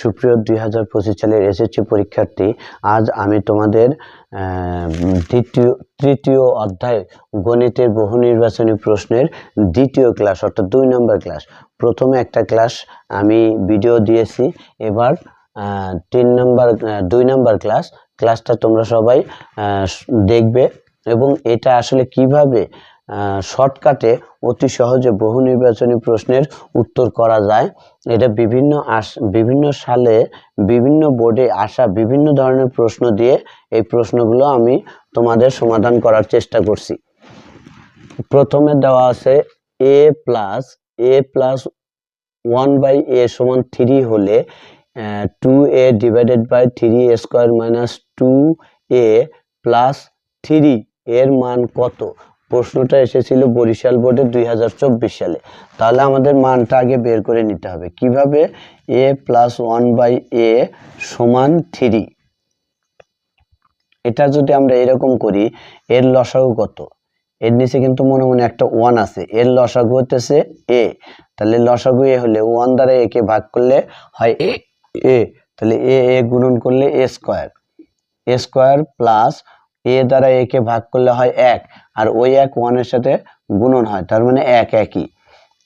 সুপ্রিয় দুই হাজার পঁচিশ সালের এসএসসি পরীক্ষার্থী, আজ আমি তোমাদের দ্বিতীয়, তৃতীয় অধ্যায় গণিতের বহু নির্বাচনী প্রশ্নের দ্বিতীয় ক্লাস, অর্থাৎ দুই নম্বর ক্লাস। প্রথমে একটা ক্লাস আমি ভিডিও দিয়েছি, এবার তিন নম্বর দুই নম্বর ক্লাস, ক্লাসটা তোমরা সবাই দেখবে, এবং এটা আসলে কীভাবে শর্টকাটে অতি সহজে বহু নির্বাচনী প্রশ্নের উত্তর করা যায়। এটা বিভিন্ন আস, বিভিন্ন সালে বিভিন্ন বোর্ডে আসা বিভিন্ন ধরনের প্রশ্ন দিয়ে এই প্রশ্নগুলো আমি তোমাদের সমাধান করার চেষ্টা করছি। প্রথমে দেওয়া আছে a plus a plus one by a সমান থ্রি হলে two a divided by three a square minus two a plus three এর মান কত? প্রশ্নটা এসেছিল বরিশাল বোর্ডে দুই সালে। তাহলে আমাদের মানটা আগে বের করে নিতে হবে। কীভাবে? A plus one by a সমান থ্রি এটা যদি আমরা এরকম করি, এর লসাগু কত? এর নিচে কিন্তু মনে মনে একটা ওয়ান আছে। এর লসাগু হতেছে এ তাহলে লসাগু এ হলে ওয়ান দ্বারা একে ভাগ করলে হয় এ তাহলে এ এ গুণন করলে a square a square plus a দ্বারা একে ভাগ করলে হয় এক, আর ওই এক ওয়ানের সাথে গুণন হয়, তার মানে এক একই।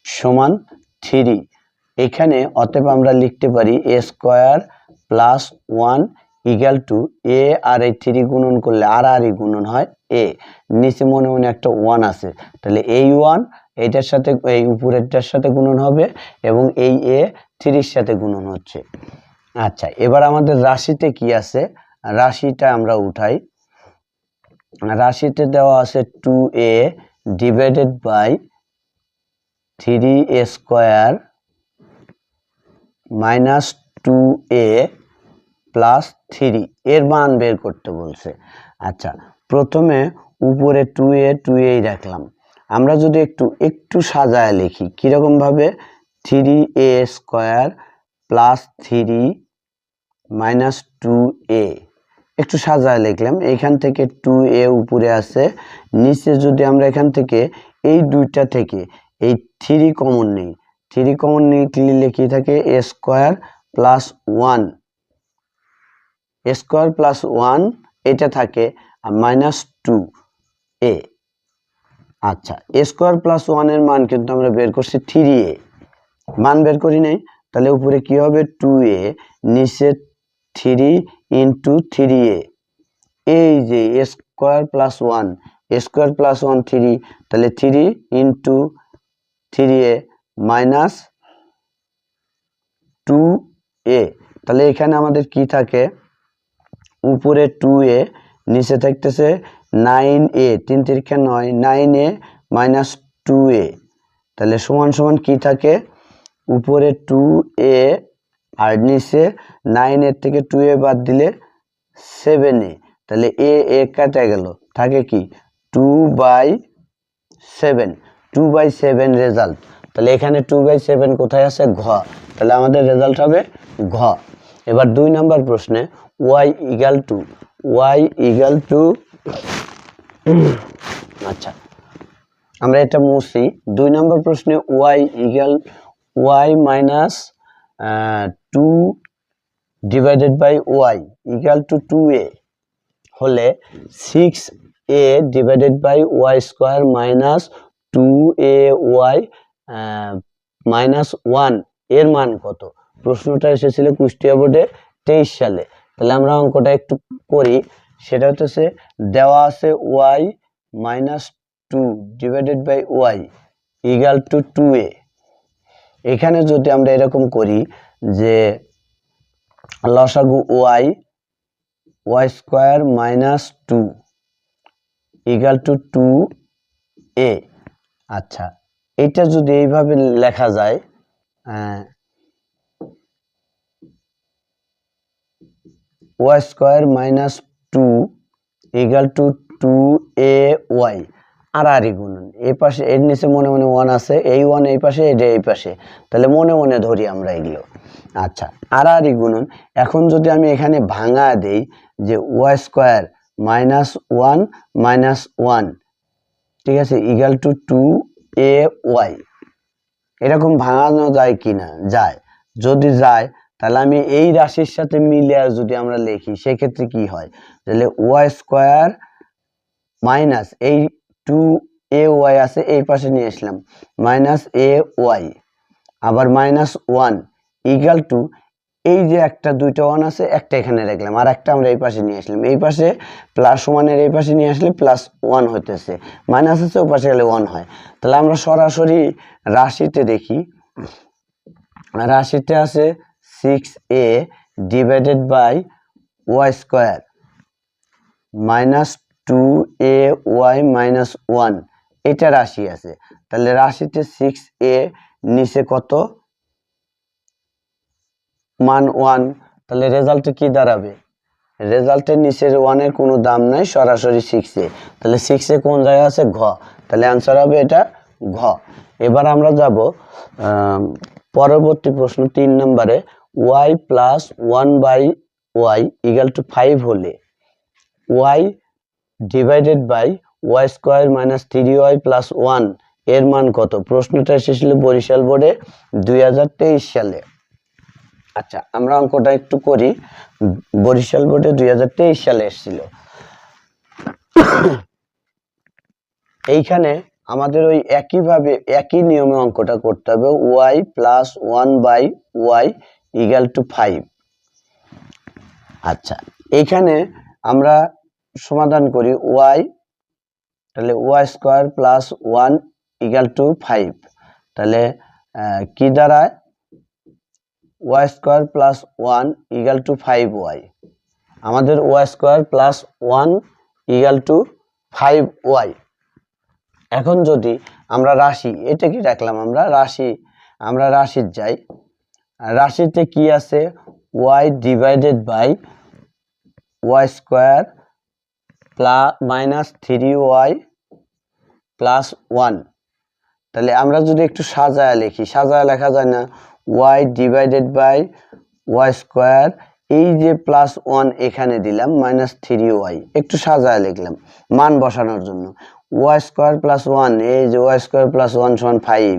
সমান থ্রি। এখানে অতএব আমরা লিখতে পারি a square plus one equal two a আর এই থ্রি গুণন করলে আর আর ই গুণন হয় এ। নিচে মনে মনে একটা ওয়ান আছে, তাহলে এই ওয়ান এইটার সাথে, এই উপরেরটার সাথে গুণন হবে এবং এই এ থ্রির সাথে গুণন হচ্ছে। আচ্ছা এবার আমাদের রাশিতে কি আছে? রাশিটা আমরা উঠাই। রাশিতে দেওয়া আছে two a divided by three a square minus two a plus three এর মান বের করতে বলছে। আচ্ছা প্রথমে উপরে টু এ টু এই রাখলাম। আমরা যদি একটু একটু সাজায় লিখি কীরকমভাবে three a square plus three minus two a একটু সাজায় লিখলাম। এখান থেকে টু এ উপরে আছে। নিচে যদি আমরা এখান থেকে এই দুইটা থেকে, এই থ্রি কমন নেই। থ্রি কমন নিলে কি থাকে? A square plus one square plus one এটা থাকে মাইনাস টু এ আচ্ছা স্কোয়ার প্লাস ওয়ানের মান কিন্তু আমরা বের করছি থ্রি এ মান বের করি নাই, তাহলে উপরে কি হবে? টু এ নিচে থ্রি ইন্টু থ্রি এ। এই যে square plus one square plus one three, তাহলে three into three a minus two a. তাহলে এখানে আমাদের কি থাকে? উপরে টু এ, নিচে থাকতেছে নাইন এ, তিন তিরিক্ষা নয়, nine a minus two a. তাহলে সমান সমান কি থাকে? উপরে টু এ আর নিচে নাইন এর থেকে টু এ বাদ দিলে সেভেন এ। তাহলে এ এ কাটা গেল। থাকে কি? Two by seven two by seven result তাহলে এখানে টু বাই সেভেন কোথায় আছে? ঘ। তাহলে আমাদের রেজাল্ট হবে ঘ। এবার দুই নম্বর প্রশ্নে y equal two y equal two আচ্ছা আমরা এটা মুছি। দুই নম্বর প্রশ্নে y equal y minus two divided by y equal two two a হলে six a divided by y square minus two a y minus ওয়ানের মান কত? প্রশ্নটা এসেছিল কুষ্টিয়া বোর্ডে তেইশ সালে। তাহলে আমরা অঙ্কটা একটু করি। সেটা হচ্ছে দেওয়া আছে y minus two divided by y equal two two a এখানে যদি আমরা এরকম করি যে লসাগু y y square minus two equal two two a. আচ্ছা এটা যদি এইভাবে লেখা যায় y square minus two equal two two a y. আর গুণন এই পাশে, এর নিচে মনে মনে ওয়ান আছে, এই ওয়ান এই পাশে এটা এই পাশে। তাহলে মনে মনে ধরি আমরা এগুলো। আচ্ছা আর আর গুণন এখন যদি আমি এখানে ভাঙা দেই, যে y square minus one minus one ঠিক আছে equal two two a y এরকম ভাঙানো যায় কি না যায়। যদি যায়, তাহলে আমি এই রাশির সাথে মিলে আর যদি আমরা লিখি, সেক্ষেত্রে কি হয়? তাহলে ওয়াই স্কোয়ার মাইনাস এই টু এ ওয়াই আছে, এই পাশে নিয়ে আসলাম। মাইনাস এ ওয়াই আবার মাইনাস ওয়ান ইগাল টু এই যে একটা, দুইটা ওয়ান আছে, একটা এখানে রাখলাম। আর একটা আমরা এই পাশে নিয়ে আসলাম। এই পাশে প্লাস ওয়ানের এই পাশে নিয়ে আসলে প্লাস ওয়ান হইতেছে। মাইনাস আছে ও পাশে গেলে ওয়ান হয়। তাহলে আমরা সরাসরি রাশিতে দেখি। রাশিতে আছে six a divided by y square minus two a y minus one এটা রাশি আছে। তাহলে রাশিতে সিক্স এ নিচে কত? মান ওয়ান তাহলে রেজাল্টে কি দাঁড়াবে? রেজাল্টের নিচের ওয়ানের কোনো দাম নাই, সরাসরি সিক্সে তাহলে সিক্সে কোন জায়গায় আছে? ঘ। তাহলে অ্যান্সার হবে এটা ঘ। এবার আমরা যাব পরবর্তী প্রশ্ন তিন নম্বরে। Y plus one by y equal two five হলে y divided by y square minus three y plus ওয়ানের মান কত? প্রশ্নটা এসেছিল বরিশাল বোর্ডে দুই হাজার তেইশ সালে। আচ্ছা আমরা অঙ্কটা একটু করি। বরিশাল বোর্ডে দুই হাজার তেইশ সালে এসেছিল। এইখানে আমাদের ওই একইভাবে, একই নিয়মে অঙ্কটা করতে হবে। Y plus one by y equal two five আচ্ছা এইখানে আমরা সমাধান করি ওয়াই, তাহলে y square plus one equal two five. তাহলে কি দাঁড়ায়? Y square plus one equal two five y. আমাদের y square plus one equal two five y. এখন যদি আমরা রাশি, এটা কি রাখলাম আমরা? রাশি, আমরা রাশির যাই। রাশিতে কি আছে? Y divided by y square plus minus three y, plus one. তাহলে আমরা যদি একটু সাজায় লিখি, সাজায় লেখা যায় না, y divided by y square, এই যে প্লাস ওয়ান এখানে দিলাম, মাইনাস থ্রি ওয়াই, একটু সাজায় লিখলাম, মান বসানোর জন্য। ওয়াই স্কোয়ার প্লাস ওয়ান, এই যে ওয়াই স্কোয়ার প্লাস ওয়ান সমান ফাইভ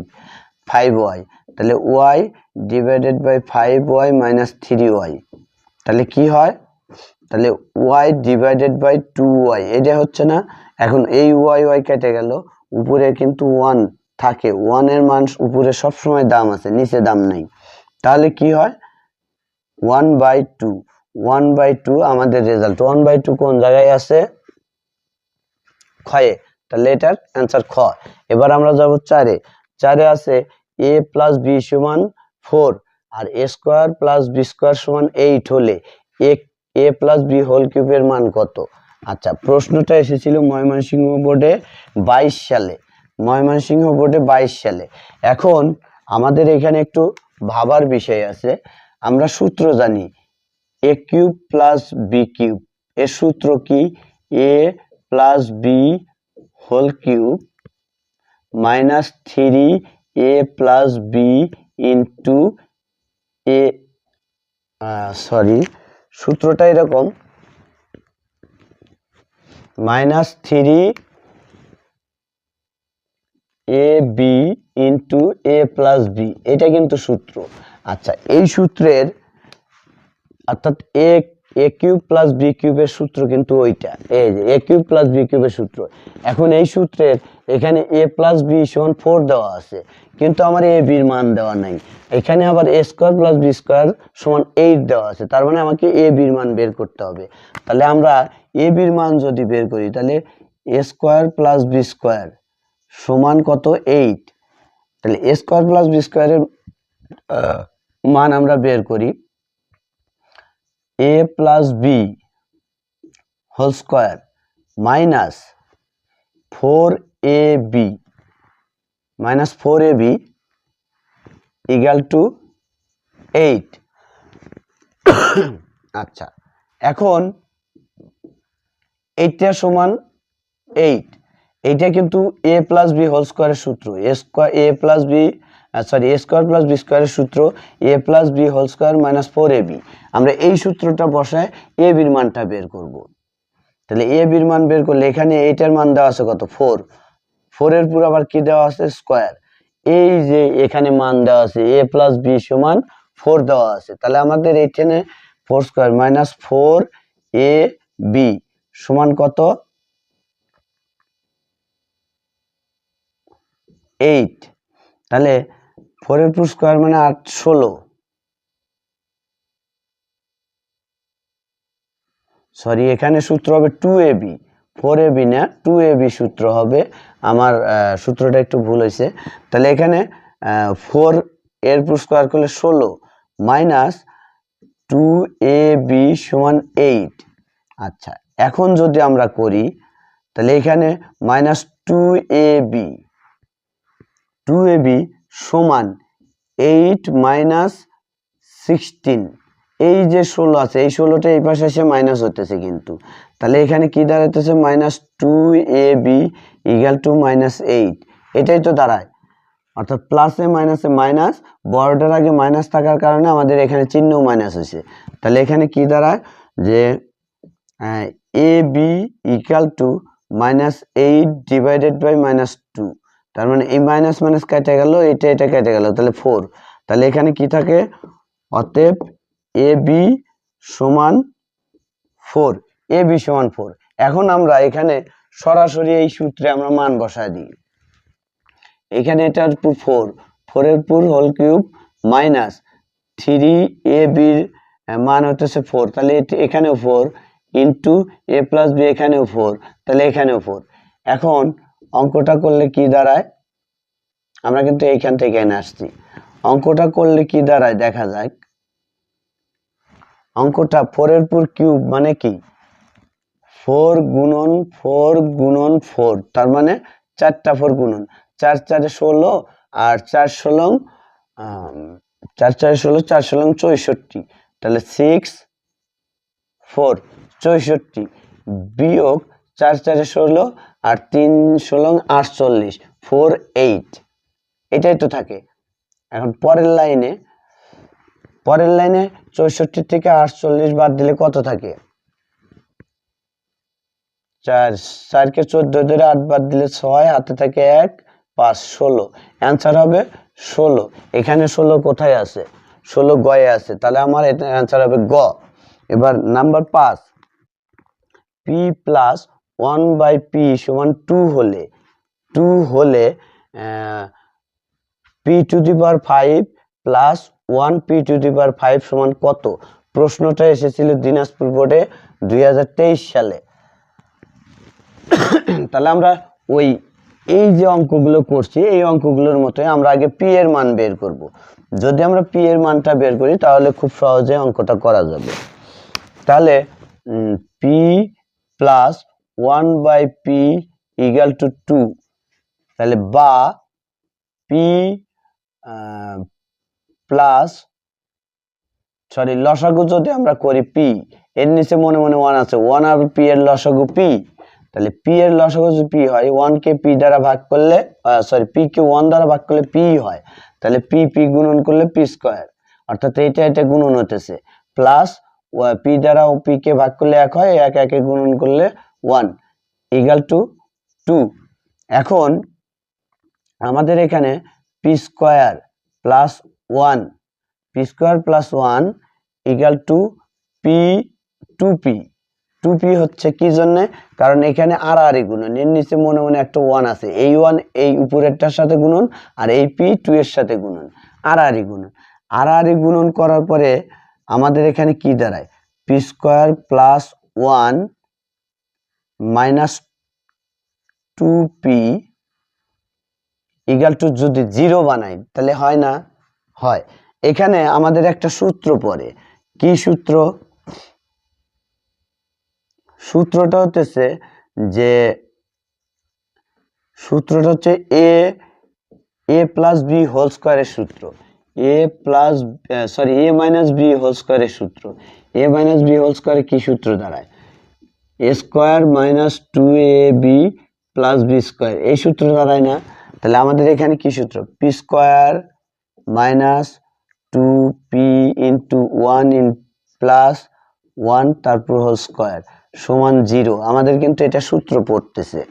ফাইভ ওয়াই, তাহলে y divided by five y minus three y, তাহলে কি হয়? তাহলে y divided by two y এটা হচ্ছে না? এখন এই ওয়াই ওয়াই কেটে গেল, উপরে কিন্তু ওয়ান থাকে ওয়ানের মান উপরে সবসময় দাম আছে, নিচে দাম নেই। তাহলে কি হয়? One by two one by two আমাদের রেজাল্ট ওয়ান বাই টু কোন জায়গায় আছে? ক্ষয়ে, তাহলে এটার অ্যান্সার খ। এবার আমরা যাব চারে চারে আছে এ প্লাস বি সমান four R a square plus b square সমান এইট হলে, a a plus b whole কিউবের মান কত? আচ্ছা প্রশ্নটা এসেছিল ময়মনসিংহ বোর্ডে বাইশ সালে। ময়মনসিংহ বোর্ডে বাইশ সালে। এখন আমাদের এখানে একটু ভাবার বিষয় আছে। আমরা সূত্র জানি a cube plus b cube এর সূত্র কি? A plus b whole cube minus three a plus b into a sorry সূত্রটা এরকম। Minus three a b into a plus b, এটা কিন্তু সূত্র। আচ্ছা এই সূত্রের অর্থাৎ a a cube plus b কিউবের সূত্র কিন্তু ওইটা। এই যে, এ কিউব প্লাস বি কিউবের সূত্র। এখন এই সূত্রের এখানে এ প্লাস বি সমান ফোর দেওয়া আছে। কিন্তু আমার এ বির মান দেওয়া নাই। এখানে আবার a square plus b square সমান এইট দেওয়া আছে। তার মানে আমাকে এ বির মান বের করতে হবে। তাহলে আমরা এ বির মান যদি বের করি, তাহলে a square plus b square সমান কত এইট তাহলে এ স্কোয়ার প্লাস বি স্কোয়ারের মান আমরা বের করি। A plus b whole square minus four a b minus four a b equal two eight আচ্ছা এখন এইটটা সমান এইট এইটা কিন্তু এ প্লাস বি হোল স্কোয়ারের সূত্র। A square a plus b sorry a square plus b স্কোয়ারের সূত্র। A plus b whole square minus four a b আমরা এই সূত্রটা বসায় এ বির মানটা বের করব। তাহলে এ বির মান বের করলে এখানে এইটার মান দেওয়া আছে কত? ফোর ফোরের পুরো আবার কি দেওয়া আছে? স্কোয়ার। এই যে এখানে মান দেওয়া আছে, এ প্লাস বি সমান ফোর দেওয়া আছে। তাহলে আমাদের এইখানে four square minus four a b সমান কত? এইট তাহলে ফোরের টু স্কোয়ার মানে আট, ষোলো। সরি এখানে সূত্র হবে two a b four a b না, টু এ বি সূত্র হবে। আমার সূত্রটা একটু ভুল হয়েছে। তাহলে এখানে ফোর এর স্কোয়ার করলে ষোলো মাইনাস টু এ বি সমান এইট। আচ্ছা এখন যদি আমরা করি, তাহলে এখানে minus two a b, two a b সমান এইট মাইনাস সিক্সটিন। এই যে ষোলো আছে, এই ষোলোটা এই পাশে এসে মাইনাস হতেছে কিন্তু। তাহলে এখানে কি দাঁড়াতেছে minus two a b equal two minus eight এটাই তো দাঁড়ায়। অর্থাৎ প্লাসে মাইনাসে মাইনাস বড়টার আগে মাইনাস থাকার কারণে আমাদের এখানে চিহ্ন মাইনাস হয়েছে। তাহলে এখানে কি দাঁড়ায়? যে a b equal two minus eight divided by minus two তার মানে এই মাইনাস মাইনাস কেটে গেল, এটা এটা কেটে গেল, তাহলে ফোর তাহলে এখানে কি থাকে? অতএব এ বি সমান ফোর এ বি সমান ফোর এখন আমরা এখানে সরাসরি এই সূত্রে আমরা মান বসায় দিই। এখানে এটার ফোর ফোরের পুর whole cube minus three a বির মান হতেছে ফোর তাহলে এখানেও four into a plus b এখানেও ফোর তাহলে এখানেও ফোর এখন অঙ্কটা করলে কি দাঁড়ায়? আমরা কিন্তু এইখান থেকে এনে আসছি। অঙ্কটা করলে কি দাঁড়ায়? দেখা যাক। অঙ্কটা ফোরের পুর কিউব মানে কি? ফোর গুণন ফোর গুণন ফোর, তার মানে চারটা ফোর গুণন। চার, চারে ষোলো আর চার ষোলং চার, চারে ষোলো, চার ষোলং চৌষট্টি। তাহলে সিক্স ফোর চৌষট্টি। বিয়োগ চার, চারে ষোলো আর তিন ষোলং আটচল্লিশ ফোর এইট এটাই তো থাকে। এখন পরের লাইনে পরের লাইনে চৌষট্টি থেকে আটচল্লিশ বাদ দিলে কত থাকে? চার। চারকে চোদ্দ ধরে আট বাদ দিলে ছয়, হাতে থাকে এক, পাঁচ, ষোলো। অ্যান্সার হবে ষোলো। এখানে ষোলো কোথায় আছে? ষোলো গয়ে আছে। তাহলে আমার এটা অ্যান্সার হবে গ। এবার নাম্বার পাঁচ। P plus one by p সমান টু হলে টু হলে p to the power five plus one p to the power five সমান কত? প্রশ্নটা এসেছিল দিনাজপুর বোর্ডে দুই হাজার তেইশ সালে। তাহলে আমরা ওই এই যে অঙ্কগুলো করছি, এই অঙ্কগুলোর মতোই আমরা আগে পি এর মান বের করব। যদি আমরা পি এর মানটা বের করি, তাহলে খুব সহজে অঙ্কটা করা যাবে। তাহলে p plus one by p equal two two তাহলে বা পি প্লাস সরি লসাগু যদি আমরা করি পি এর নিচে মনে মনে ওয়ান আছে ওয়ান আর পি এর লসাগু পি তাহলে পি এর লসাগু পি হয়। ওয়ান কে পি দ্বারা ভাগ করলে সরি পি কে ওয়ান দ্বারা ভাগ করলে পি হয়। তাহলে পি পি গুণন করলে পি স্কোয়ার অর্থাৎ এইটা এটা গুণন হতেছে প্লাস পি দ্বারা ও পি কে ভাগ করলে এক হয়, এক, একে গুণন করলে ওয়ান ইগাল টু টু এখন, আমাদের এখানে p square plus one p square plus one equal two p two p two p হচ্ছে কি জন্যে? কারণ এখানে আর আর গুণন। এর নিচে মনে মনে একটা ওয়ান আছে। এই ওয়ান এই উপরেরটার সাথে গুণন আর এই পি টু এর সাথে গুণন। আর আর গুণন। আর আর গুণন করার পরে আমাদের এখানে কি দাঁড়ায়? P square plus one minus two p equal two যদি জিরো বানাই, তাহলে হয় না? হয়। এখানে আমাদের একটা সূত্র পড়ে। কি সূত্র? সূত্রটা হতেছে যে, সূত্রটা হচ্ছে a a plus b whole স্কোয়ারের সূত্র। A plus sorry a minus b whole স্কোয়ারের সূত্র। এ মাইনাস বি হোল স্কোয়ারে কি সূত্র দাঁড়ায়? A square minus two A B plus B square এই সূত্র দাঁড়ায় না। তাহলে আমাদের এখানে কি সূত্র? P square minus two P into one in plus one তারপর হোল স্কোয়ার সমান জিরো। আমাদের কিন্তু এটা সূত্র পড়তেছে।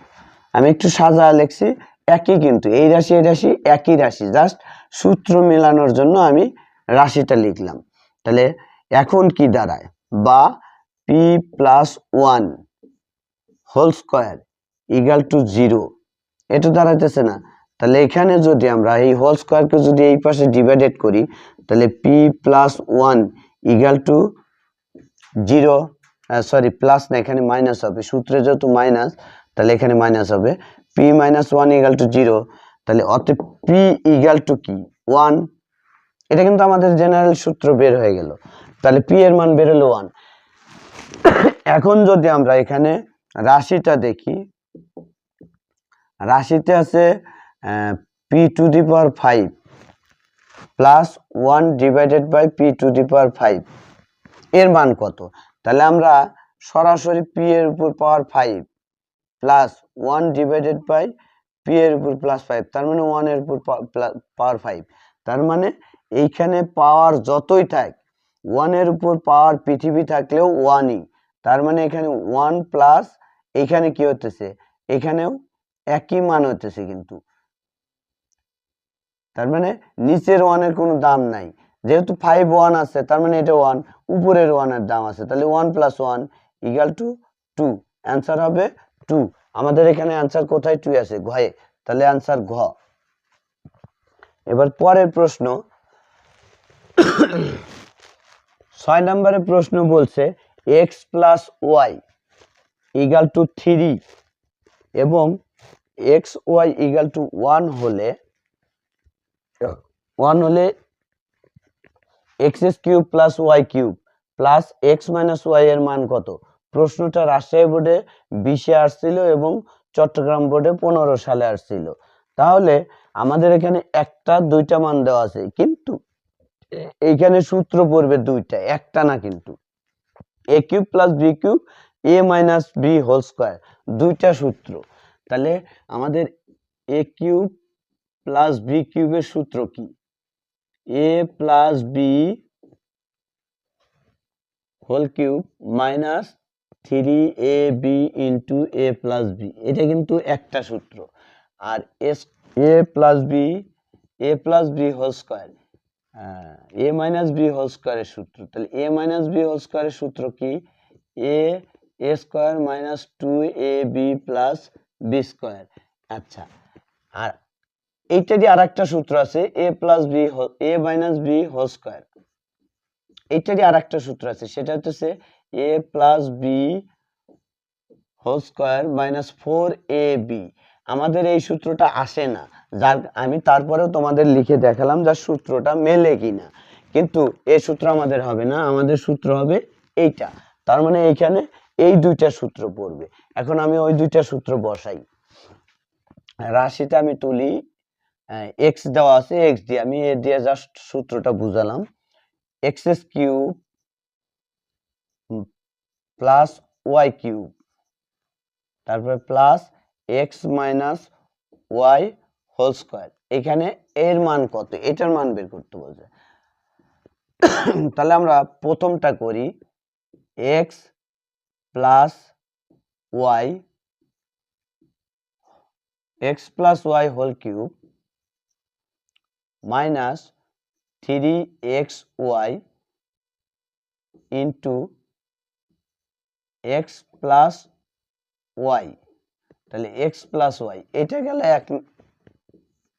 আমি একটু সাজা লিখছি, একই কিন্তু, এই রাশি এই রাশি, একই রাশি। জাস্ট সূত্র মেলানোর জন্য আমি রাশিটা লিখলাম। তাহলে এখন কি দাঁড়ায়? বা P plus one whole square equal to zero এটা দাঁড়াইতেছে না। তাহলে এখানে যদি আমরা এই হোল স্কোয়ারকে যদি এই পাশে ডিভাইডেড করি, তাহলে P plus one equal to zero sorry plus না, এখানে মাইনাস হবে। সূত্রে যেহেতু মাইনাস তাহলে এখানে মাইনাস হবে। P minus one equal to zero তাহলে অতএব পি ইগাল টু কি? ওয়ান এটা কিন্তু আমাদের জেনারেল সূত্র বের হয়ে গেল। তাহলে পি এর মান বেরোলো ওয়ান এখন যদি আমরা এখানে রাশিটা দেখি, রাশিতে আছে P to the power five plus one divided by P to the power five এর মান কত? তাহলে আমরা সরাসরি পি এর উপর power five plus one divided by P এর উপর প্লাস ফাইভ তার মানে ওয়ানের উপর পাওয়ার ফাইভ তার মানে এইখানে পাওয়ার যতই থাক ওয়ানের উপর পাওয়ার পৃথিবী থাকলেও ওয়ানই তার মানে এখানে ওয়ান প্লাস এখানে কি হতেছে এখানেও একই মান হতেছে কিন্তু। তার মানে নিচের ওয়ানের কোনো দাম নাই। যেহেতু ফাইভ ওয়ান আছে, তার মানে এটা ওয়ান উপরের ওয়ানের দাম আছে, তাহলে one plus one equal to two answer হবে টু আমাদের এখানে অ্যান্সার কোথায় টু আছে? ঘয়ে তাহলে অ্যান্সার ঘ। এবার পরের প্রশ্ন। ছয় নম্বরের প্রশ্ন বলছে X plus Y equal to three এবং X Y equal to one হলে ওয়ান হলে X cube plus Y cube plus X minus Y এর মান কত? প্রশ্নটা রাজশাহী বোর্ডে বিশে আসছিল এবং চট্টগ্রাম বোর্ডে পনেরো সালে আসছিল। তাহলে আমাদের এখানে একটা, দুইটা মান দেওয়া আছে, কিন্তু এইখানে সূত্র পড়বে দুইটা, একটা না কিন্তু। A cube plus B cube, A minus B whole square, দুইটা সূত্র। তাহলে আমাদের এ কিউব প্লাস বি কিউবের সূত্র কি? A plus B whole cube minus three A B into A plus B এটা কিন্তু একটা সূত্র। আর S A plus B A plus B whole square A minus B whole স্কোয়ারের সূত্র। তাহলে এ মাইনাস বি হোল স্কোয়ারের সূত্র কি? A A square minus two A B plus B square আচ্ছা আর এইটারই আর একটা সূত্র আছে A plus B A minus B whole square এইটারই আর একটা সূত্র আছে, সেটা হচ্ছে A plus B whole square minus four A B আমাদের এই সূত্রটা আসে না, যার, আমি তারপরেও তোমাদের লিখে দেখালাম যার সূত্রটা মেলে কিনা। কিন্তু এই সূত্র আমাদের হবে না, আমাদের সূত্র হবে এইটা। তার মানে এইখানে এই দুইটা সূত্র পড়বে। এখন আমি ওই দুইটা সূত্র বসাই। রাশিটা আমি তুলি এক্স দেওয়া আছে এক্স দিয়ে আমি এ দিয়ে জাস্ট সূত্রটা বুঝালাম। X as cube plus Y cube তারপরে plus X minus Y whole square এখানে এর মান কত, এটার মান বের করতে বলছে। তাহলে আমরা প্রথমটা করি X plus Y X plus Y whole cube minus three X Y into X plus Y তাহলে এক্স প্লাস ওয়াই এটা গেলে এক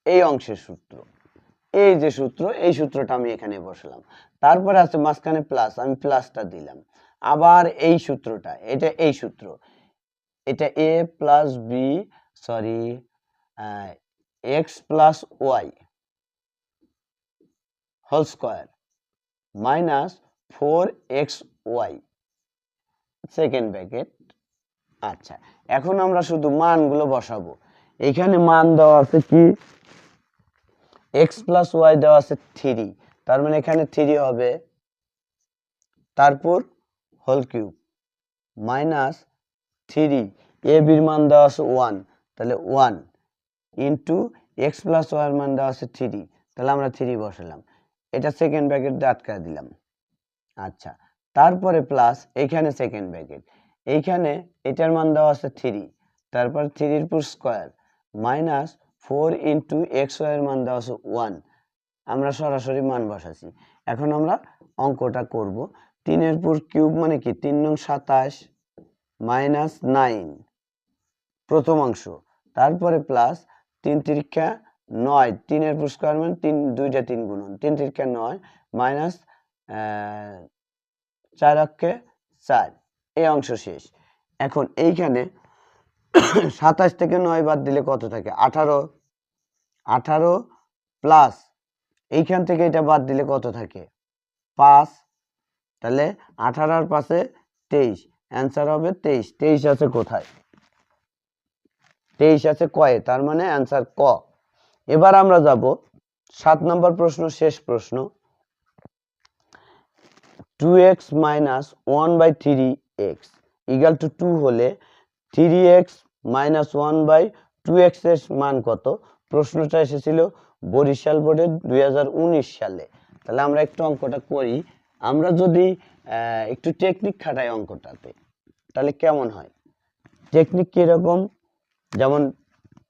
এই অংশের সূত্র। এই যে সূত্র, এই সূত্রটা আমি এখানে বসলাম। তারপরে আছে মাঝখানে প্লাস আমি প্লাসটা দিলাম। আবার এই সূত্রটা, এটা এই সূত্র। এটা A plus B sorry X plus Y whole square minus four X Y. Second bracket. আচ্ছা এখন আমরা শুধু মানগুলো বসাবো। এখানে মান দেওয়া আছে কি? এক্স প্লাস ওয়াই দেওয়া আছে থ্রি। তার মানে এখানে থ্রি হবে। তারপর whole cube minus three. A বির মান দেওয়া আছে ওয়ান। তাহলে one into X plus Y মান দেওয়া আছে থ্রি। তাহলে আমরা থ্রি বসালাম। এটা সেকেন্ড ব্র্যাকেট দিয়ে আটকায় দিলাম। আচ্ছা তারপরে প্লাস এইখানে সেকেন্ড ব্র্যাকেট এইখানে এটার মান দেওয়া আছে থ্রি তারপর থ্রির পুর square minus four into X ওয়াইয়ের মান দেওয়া আছে ওয়ান আমরা সরাসরি মান বসাছি এখন আমরা অঙ্কটা করব। তিনের পুর কিউব মানে কি? তিন নং সাতাশ মাইনাস নাইন প্রথমাংশ তারপরে প্লাস তিন তিরিক্ষা নয়, তিনের পুরস্কার মানে তিন, দুইটা তিন গুণন। তিন তিরিক্ষা নয়, মাইনাস চার অক্ষে চার। এই অংশ শেষ। এখন এইখানে সাতাশ থেকে নয় বাদ দিলে কত থাকে? আঠারো। আঠারো প্লাস এইখান থেকে এটা বাদ দিলে কত থাকে? পাঁচ। তাহলে আঠারোর পাশে তেইশ। অ্যান্সার হবে তেইশ। তেইশ আছে কোথায়? তেইশ আছে কয়ে। তার মানে অ্যান্সার ক। এবার আমরা যাব সাত নম্বর প্রশ্ন, শেষ প্রশ্ন। Two X minus one by three X equal to two two three X minus one by two এক্সের মান কত? প্রশ্নটা এসেছিল বরিশাল বোর্ডের দু হাজার উনিশ সালে। তাহলে আমরা একটু অঙ্কটা করি। আমরা যদি একটু টেকনিক খাটাই অঙ্কটাতে, তাহলে কেমন হয়? টেকনিক কীরকম যেমন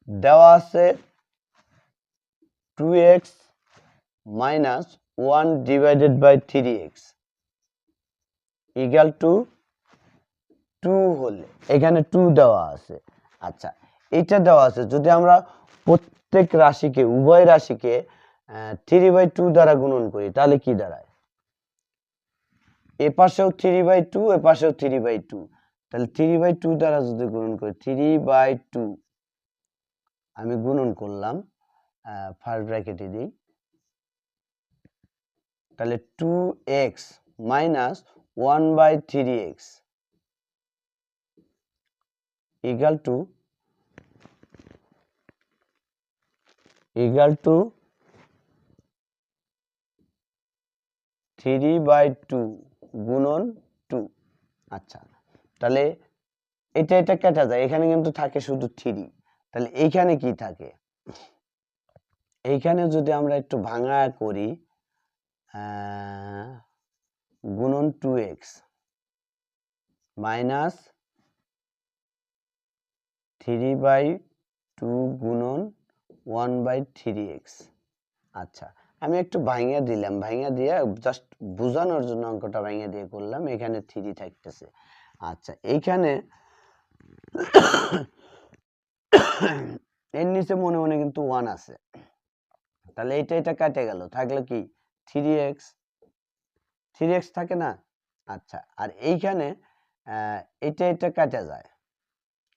দেওয়া আছে two X minus one divided by three X equal to two two, এখানে টু দেওয়া আছে। আচ্ছা এটা দেওয়া আছে, যদি আমরা প্রত্যেক রাশিকে, উভয় রাশিকে থ্রি বাই টু দ্বারা গুণন করি, তাহলে কি দাঁড়ায়? এ পাশেও থ্রি বাই টু এ পাশেও থ্রি বাই টু তাহলে থ্রি বাই টু দ্বারা যদি গুণন করি থ্রি বাই টু আমি গুণন করলাম ফার্স্ট ব্র্যাকেটে দিই। তাহলে two X minus one by three X equal to equal to three by two গুণন টু আচ্ছা তাহলে এটা এটা কেটে যায়। এখানে কিন্তু থাকে শুধু থ্রি তাহলে এইখানে কি থাকে? এইখানে যদি আমরা একটু ভাঙা করি গুণন two X minus three by two গুণন ওয়ান বাই থ্রি এক্স আচ্ছা আমি একটু ভাঙিয়ে দিলাম, ভাঙিয়ে দিয়ে জাস্ট বোঝানোর জন্য অঙ্কটা ভাঙিয়ে দিয়ে করলাম, এখানে থ্রি থাকতেছে। আচ্ছা এইখানে এর নিচে মনে মনে কিন্তু ওয়ান আছে। তাহলে এটা এটা কাটে গেল। থাকল কি? থ্রি এক্স থ্রি এক্স থাকে না? আচ্ছা আর এইখানে এটা এটা কাটা যায়।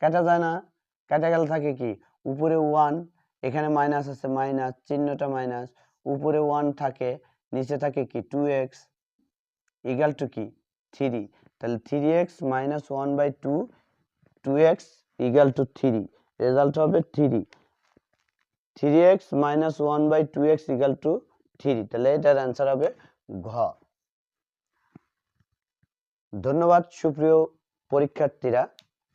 কাটা যায় না? কাটা গেলে থাকে কি? উপরে ওয়ান এখানে মাইনাস আছে মাইনাস চিহ্নটা মাইনাস উপরে ওয়ান থাকে, নিচে থাকে কি? টু এক্স ইগাল টু কি? থ্রি তাহলে three X minus one by two two X equal to three result হবে three three X minus one by two X equal to three তাহলে এটার অ্যান্সার হবে ঘ। ধন্যবাদ সুপ্রিয় পরীক্ষার্থীরা।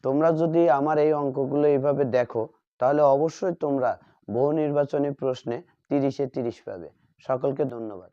তোমরা যদি আমার এই অঙ্কগুলো এইভাবে দেখো, তাহলে অবশ্যই তোমরা বহু নির্বাচনী প্রশ্নে তিরিশে তিরিশ পাবে। সকলকে ধন্যবাদ।